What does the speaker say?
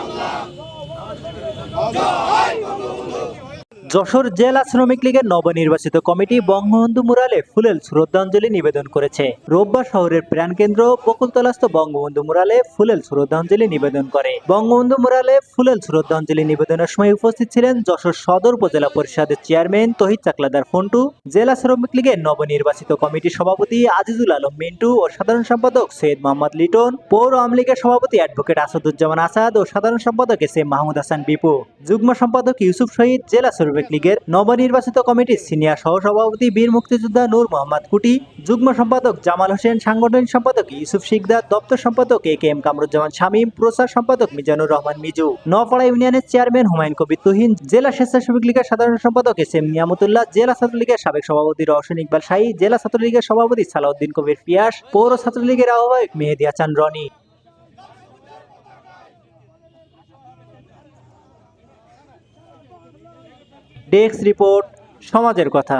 আল্লাহ। যশোর জেলা শ্রমিক লীগের নবনির্বাচিত কমিটি বঙ্গবন্ধু মুরালে ফুলেল শ্রদ্ধাঞ্জলি নিবেদন করেছে। রোববার শহরের প্রাণকেন্দ্র বকুলতলাস্থ বঙ্গবন্ধু মুরালে ফুলেল শ্রদ্ধাঞ্জলি নিবেদন করে। বঙ্গবন্ধু মুরালে ফুলেল শ্রদ্ধাঞ্জলি নিবেদনের সময় উপস্থিত ছিলেন যশোর সদর উপজেলা পরিষদের চেয়ারম্যান তহিদ চাকলাদার ফন্টু, জেলা শ্রমিক লীগের নবনির্বাচিত কমিটির সভাপতি আজিজুল আলম মিন্টু ও সাধারণ সম্পাদক সৈয়দ মোহাম্মদ লিটন, পৌর আওয়ামী লীগের সভাপতি অ্যাডভোকেট আসাদুজ্জামান আসাদ ও সাধারণ সম্পাদক এস এম মাহমুদ হাসান বিপু, যুগ্ম সম্পাদক ইউসুফ শহীদ, জেলা শ্রমিক লীগের নবনির্বাচিত কমিটির সিনিয়র সহসভাপতি বীর মুক্তিযোদ্ধা নূর মোহাম্মদ কুটি, যুগ্ম সম্পাদক জামাল হোসেন, সাংগঠনিক সম্পাদক ইউসুফ শিকদার, দপ্তর সম্পাদক A K M Kamruzzaman Shamim, প্রচার সম্পাদক মিজানুর রহমান মিজু। নপাড়া ইউনিয়নের চেয়ারম্যান হুমায়ুন কবির তুহিন, জেলা স্বেচ্ছাসেবক লীগের সাধারণ সম্পাদক এস এম নিয়ামতুল্লাহ, জেলা ছাত্রলীগের সাবেক সভাপতি রওশন ইকবাল শাহী, জেলা ছাত্রলীগের সভাপতি সালাউদ্দিন কবির পিয়াস পৌর ছাত্রলীগের আহ্বায়ক মেহেদি হাসান রনি ডেস্ক রিপোর্ট সমাজের কথা।